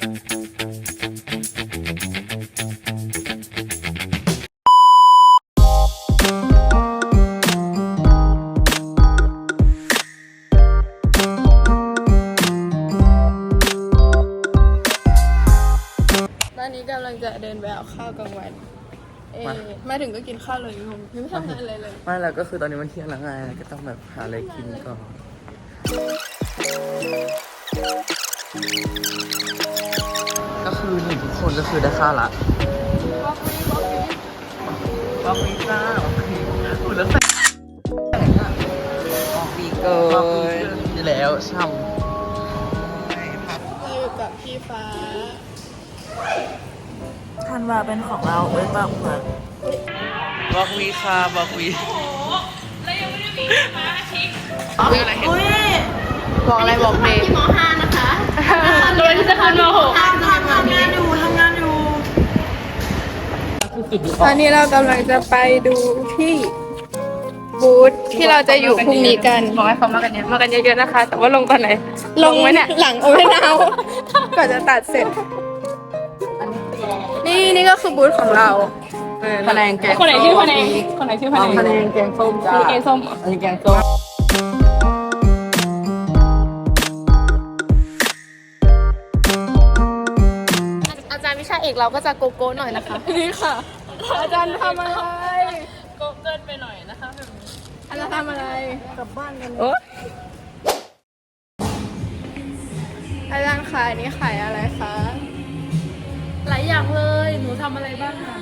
ตอนนี้กำลังจะเดินไปเอาข้าวกลางวัน เอ๊ะมาถึงก็กินข้าวเลยงงยังไม่ทำงานอะไรเลย ไม่แล้วก็คือตอนนี้มันเที่ยงแล้วไงก็ต้องแบบหาอะไรกินก่อนก็คือหนึ่งทุก คนก็คือได้ข้าวละบอกวีจ้าบอกวีอุ่นแล้วแต่บอกวีเกินอยู่แล้วช่ำเราอยู่กับพี่ฟ้าธันวาเป็นของเราเอ้ยบ้าเหมือนบอกวีค่ะบอกวีอุ้ยบอกอะไรบอกเด็กโดยที่จะทำเราทำทำงานอยู่ทำงานอยู่ ตอนนี้เรากำลังจะไปดูที่บูธที่เราจะอยู่พรุ่งนี้กัน บอกให้เขามากันเยอะมากันเยอะๆนะคะ แต่ว่าลงตอนไหน ลงไหมเนี่ย หลังโอเ n นเอาก่อนจะตัดเสร็จ นี่นี่ก็คือบูธของเราคะแนนแกงคนไหนชื่อคนไหนคนไหนชื่อคนไหนคะแนนแกงส้มจ้ามีเกงส้มเหรออันนี้แกงส้ม ชาเอกเราก็จะโกโก้หน่อยนะคะ นี่ค่ะ อาจารย์ทำอะไรโกเกินไปหน่อยนะคะแบบนี้อาจารย์ทำอะไรกลับบ้านกันโอ๊ยอาจารย์ขายนี่ขายอะไรคะ หลายอย่างเลย หนูทำอะไรบ้างคะ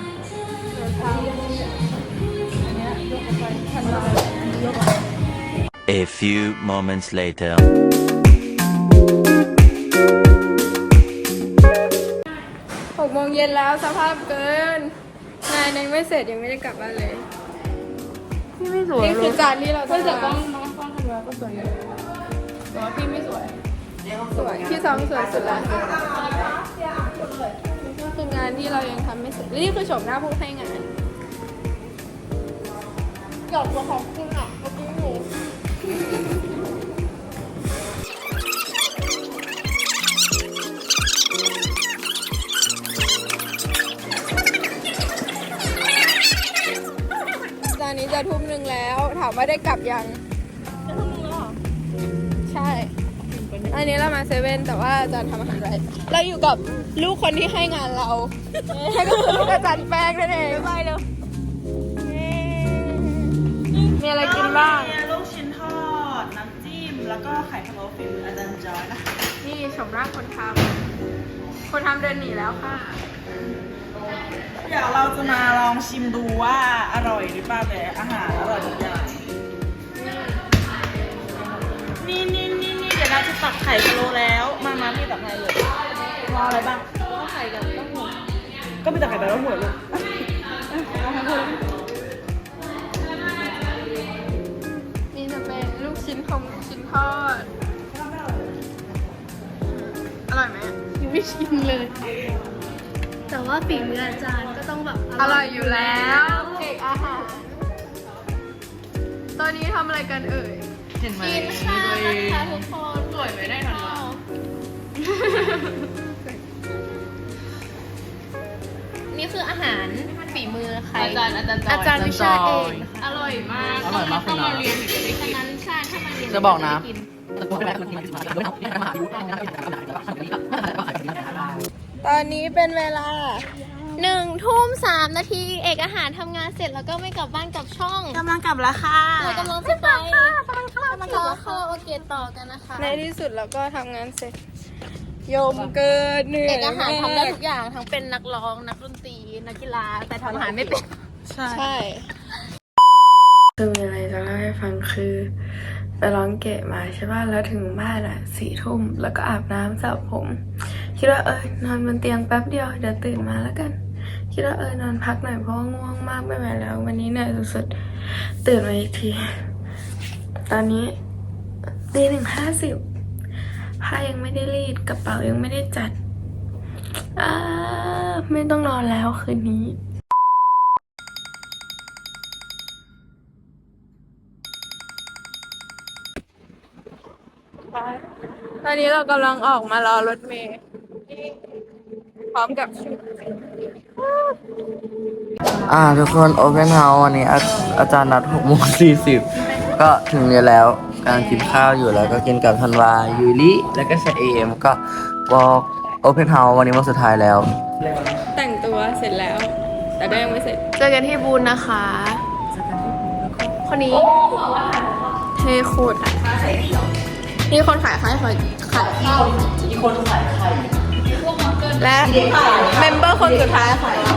A few moments later. เย็นแล้วสภาพเกิน นายในไม่เสร็จยังไม่ได้กลับบ้านเลย พี่ไม่สวยนี่คือจานที่เราเฮ้ยแต่กล้ต้อองงน้องกล้องทำแล้วก็สวยอยู่แต่ว่าพี่ไม่สวยสวยที่ซ้อมสวยสุดแล้วนี่ก็คืองานที่เรายังทำไม่เสร็จและนี่คือโฉมหน้าผู้ให้งานอยากจะขอบคุณอะเมื่อกี้หนู จะทุ่มหนึ่งแล้ว ถามว่าได้กลับยังใช่ อันนี้เรามาเซเว่นแต่ว่าอาจารย์ทำอาหารไว้เราอยู่กับลูกคนที่ให้งานเราก็คือลูกอาจารย์แป้งนั่นเองไปเร็วมีอะไรกินบ้างมีลูกชิ้นทอด น้ำจิ้ม แล้วก็ไข่พะโล้ฝีมืออาจารย์จอยนะคะนี่ชมร่างคนทำคนทำเดินหนีแล้วค่ะ เดี๋ยวเราจะมาลองชิมดูว่าอร่อยหรือเปล่าแต่อาหารอร่อยทุกอย่างนี่นี่นี่นี่เดี๋ยวเราจะตักไข่พะโล้แล้ว มามาพี่ตักไข่เลยรออะไรบ้างก็ไข่กับต้มหูก็มีแต่ไข่แบบต้มหูลูกเอาทั้งคนนี่จะเป็นลูกชิ้นทงชิ้นทอด อร่อยไหมยังไม่ชิมเลย แต่ว่าฝีมืออาจารย์ก็ต้องแบบอร่อยอยู่แล้วเอกอาหาร ตอนนี้ทำอะไรกันเอ่ย เห็นไหมกินข้าวนะคะทุกคนสวยไหมได้ทันวานี่คืออาหารฝีมือใครอาจารย์อาจารย์จอยอาจารย์วิชาเอกอร่อยมากอร่อยมากคุณนะฉะนั้นชาติถ้ามาเรียนจะบอกนะกิน ตอนนี้เป็นเวลาหนึ่งทุ่มสามนาทีเอกอาหารทำงานเสร็จแล้วก็ไม่กลับบ้านกลับช่องกำลังกลับแล้วค่ะเรากำลังจะไปกำลังเข้าคาราโอเกะต่อกันนะคะ ในที่สุดเราก็ทำงานเสร็จโยมเกินเหนื่อเอยกอาหารทำได้มากทุกอย่างทั้งเป็นนักร้องนักดนตรีนักกีฬาแต่ทำอาหารไม่เป็นใช่ใช่คือมีอะไรจะเล่าให้ฟังคือไปร้องเกะมาใช่ป่ะแล้วถึงบ้านอะสี่ทุ่มแล้วก็อาบน้ำสระผม คิดว่าเออนอนบนเตียงแป๊บเดียวเดี๋ยวตื่นมาแล้วกันคิดว่าเออนอนพักหน่อยเพราะว่าง่วงมากไม่ไหวแล้ว วันนี้เหนื่อยสุดๆตื่นมาอีกที ตอนนี้ตีหนึ่งห้าสิบผ้ายังไม่ได้รีดกระเป๋ายังไม่ได้จัดอ่าไม่ต้องนอนแล้วคืนนี้ตอนนี้เรากำลังออกมารอรถเมล์ ร้อมกับอ่าทุกคนโอเพนเฮาส์วันนี้อาอาจารย์นัดหกโมงสี่สิบก็ถึงเรียนแล้วกำลังกินข้าวอยู่แล้วก็กินกับธันวายูริแล้วก็เชเอมก็บอกโอเพนเฮาส์วันนี้วันสุดท้ายแล้ว แต่งตัวเสร็จแล้ว แต่ก็ยังไม่เสร็จ เจอกันที่บูนนะคะ คนนี้เทโคตรอะนี่คนขายขายขายขายข้าวมีคนขายไข่ และเมมเบอร์คนสุดท้ายของเรา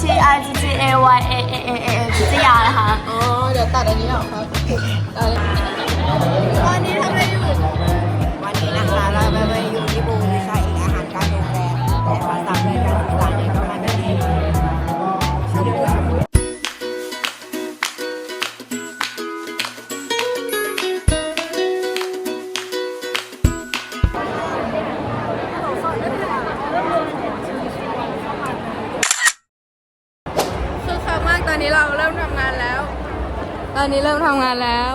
C I G G A Y A A A A จิตยานะคะ อ๋อ เดี๋ยวตัดอันนี้ออกครับอันนี้ทำไรำงานแล้ว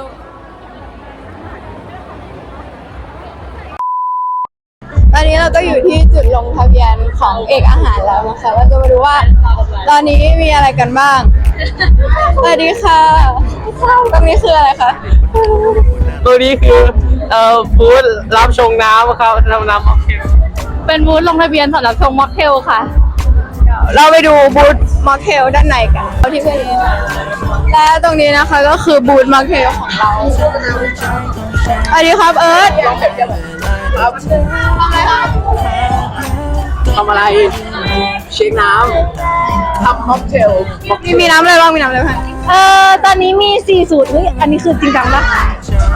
ตอนนี้เราก็อยู่ที่จุดลงทะเบียนของเอกอาหารแล้วนะคะเราจะมาดูว่าตอนนี้มีอะไรกันบ้าง สวัสดีค่ะ ตรงนี้คืออะไรคะตัวนี้คือเอ่อฟู้ดรับชงน้ำครับทำน้ำม็อกเทลเป็นบูธลงทะเบียนสำหรับชมม็อกเทลค่ะ เราไปดูบูธม็อกเทลด้านในกันเอาที่เพื่อนและตรงนี้นะคะก็คือบูธม็อกเทลของเราสวัสดีครับเอิร์ธครับทำอะไรครับทำอะไร เช็คน้ำทำม็อกเทลมีมีน้ำอะไรบ้างมีน้ำอะไรบ้างเอ่อตอนนี้มี 4 สูตรเฮ้ยอันนี้คือจริงจังปะ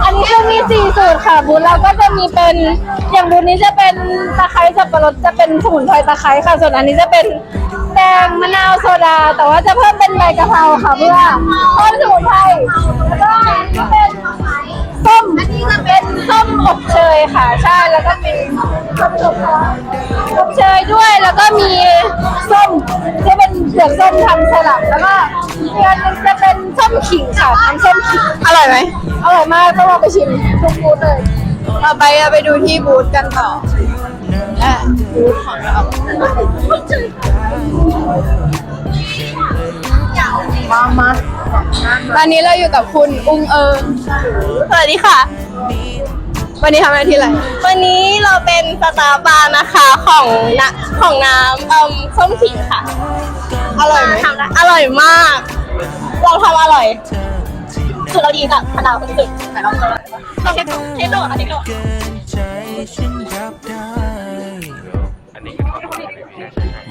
อันนี้คือมี 4 สูตรค่ะบูธเราก็จะมีเป็นอย่างบูธนี้จะเป็นตะไคร้สับปะรดจะเป็นสมุนไพรตะไคร้ค่ะ ส่วนอันนี้จะเป็น แดงมะนาวโซดา แต่ว่าจะเพิ่มเป็นใบกะเพราค่ะเพื่อเพิ่มสมุนไพรแล้วก็อันนี้เป็นส้มอันนี้จะเป็นส้มอบเชยค่ะใช่แล้วก็มีส้มอบอบเชยด้วยแล้วก็มีส้มจะเป็นเปลือกส้มทำสลัดแล้วก็อีกอันหนึงจะเป็นส้มขิงค่ะทำส้มขิงอร่อยไหมอร่อยมากต้องลองไปชิมทุกบูธเลย ต่อไปเราไปดูที่บูธกันต่อและ บูธของเรามามาตอนนี้เราอยู่กับคุณอุ้งเอิงสวัสดีค่ะ วันนี้ทำอะไรที่ไหนวันนี้เราเป็นสตาร์บาร์นะคะของนะของน้ำเอ่มส้มขิงค่ะ อร่อยไหมทำได้อร่อยมาก เราทำอร่อย คือเราดีกับมะนาวสุดแต่เราเราเช็คเช็คโดด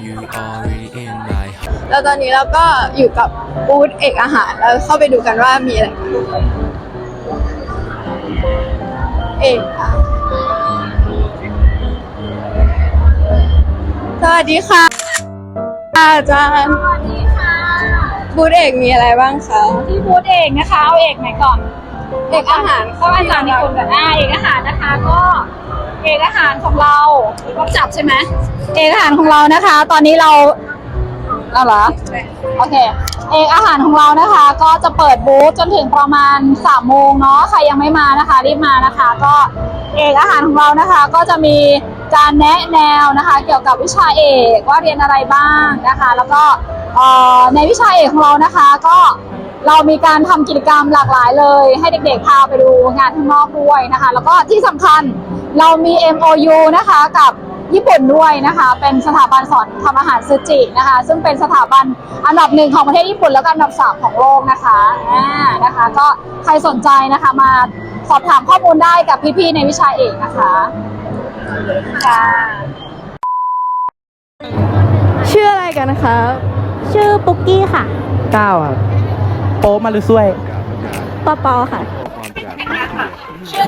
อันนี้โดดแล้วตอนนี้เราก็อยู่กับบูธเอกอาหารแล้วเข้าไปดูกันว่ามีอะไรเอกอาหารสวัสดีค่ะ อาจารย์สวัสดีค่ะบูธเอกมีอะไรบ้างคะที่บูธเองนะคะเอาเอกไหนก่อน เอกอาหารก็อาจารย์ในกลุ่มกันอ่าเอกอาหารนะคะก็ เอกอาหารของเราต้องจับใช่ไหมเอกอาหารของเรานะคะ ตอนนี้เราเอาเหรอโอเค เอกอาหารของเรานะคะ ก็จะเปิดบูธจนถึงประมาณ3ามโมงเนาะใครยังไม่มานะคะ รีบมานะคะ ก็เอกอาหารของเรานะคะ ก็จะมีการแนะแนวนะคะ เกี่ยวกับวิชาเอกว่าเรียนอะไรบ้างนะคะ แล้วก็ในวิชาเอกของเรานะคะ ก็เรามีการทำกิจกรรมหลากหลายเลย ให้เด็กๆพาไปดูงานข้างนอกด้วยนะคะ แล้วก็ที่สำคัญ เรามี MOU นะคะกับญี่ปุ่นด้วยนะคะ เป็นสถาบันสอนทำอาหารซูจินะคะ ซึ่งเป็นสถาบันอันดับหนึ่งของประเทศญี่ปุ่นแล้วก็อันดับสามของโลกนะคะอ่านะคะ ก็ใครสนใจนะคะมาสอบถามข้อมูลได้กับพี่ๆในวิชาเอกนะคะค่ะชื่ออะไรกันนะคะชื่อปุ๊กกี้ค่ะเก้าครับโป๊มาหรือซวยปอปอค่ะ ชื่อ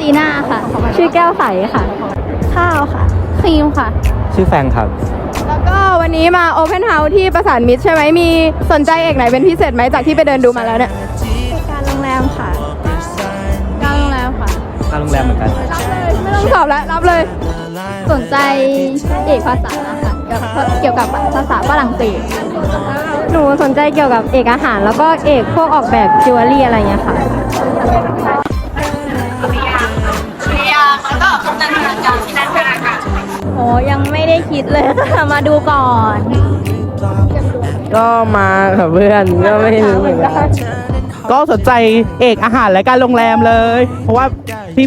จีน่าค่ะ ชื่อแก้วใสค่ะ ข้าวค่ะ ครีมค่ะ ชื่อแฟงครับ แล้วก็วันนี้มา Open House ที่ประสานมิตรใช่ไหมมีสนใจเอกไหนเป็นพิเศษไหมจากที่ไปเดินดูมาแล้วเนี่ยการโรงแรมค่ะการโรงแรมค่ะทางโรงแรมเหมือนกันไม่ต้องสอบแล้วรับเลย สนใจเอกภาษาค่ะเกี่ยวกับภาษาฝรั่งเศสหนูสนใจเกี่ยวกับเอกอาหาร แล้วก็เอกพวกออกแบบจิวเวลรี่อะไรเงี้ยค่ะ แล้วก็คำนันทนาการที่นั่นค่ะโอ้คิดเลยค่ะ มาดูก่อน ก็มากับเพื่อนก็ไม่รู้เหมือนกันก็สนใจเอกอาหารและการโรงแรมเลย เพราะว่า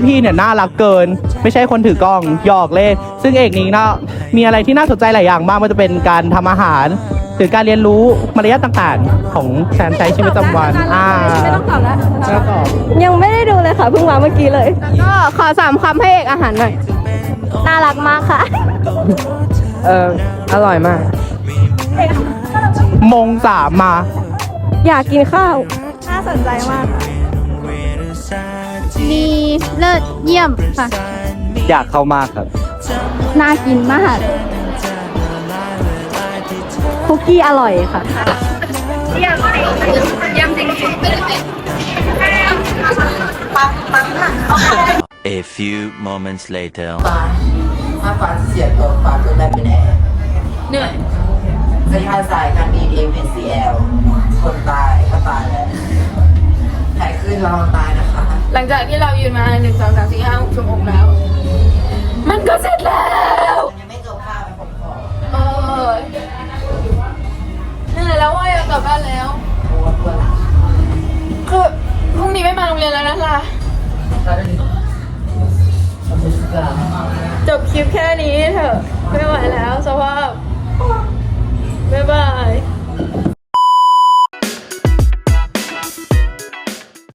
พี่ๆเนี่ยน่ารักเกิน ไม่ใช่คนถือกล้องหยอกเล่นซึ่งเอกนี้นะมีอะไรที่น่าสนใจหลายอย่างมากไมันจะเป็นการทำอาหารหรือการเรียนรู้มารยาทต่างๆ ของการใช้ชีวิตประจำวันอ่าไม่ต้องตอบแล้วไม่ต้องตอบยังไม่ได้ดูเลยค่ะเพิ่งมาเมื่อกี้เลยก็ขอสามคำให้เอกอาหารหน่อย น่ารักมากค่ะ เอออร่อยมาก มงสามมา อยากกินข้าว น่าสนใจมาก ดีเลิศเยี่ยมค่ะ อยากเข้ามากครับ น่ากินมาก คุกกี้อร่อยค่ะ A few moments later. ถ้าฟ้าเสียตัวฟ้าตัวได้เป็นแอร์เหนื่อยจะทายสายการ BM NCL คนตายก็ตายแล้วใครขึ้นเราตายนะคะ หลังจากที่เรายืนมาหนึ่งสองสามสี่ห้าหกชั่วโมงแล้ว มันก็เสร็จแล้วยังไม่จบค่ะผมขอเออเหนื่อยแล้วว่าอยากกลับบ้านแล้วปวดปวดหลังคือพรุ่งนี้ไม่มาโรงเรียนแล้วนะคะ จบคลิปแค่นี้เถอะ ไม่ไหวแล้วสภาพบ๊ายบาย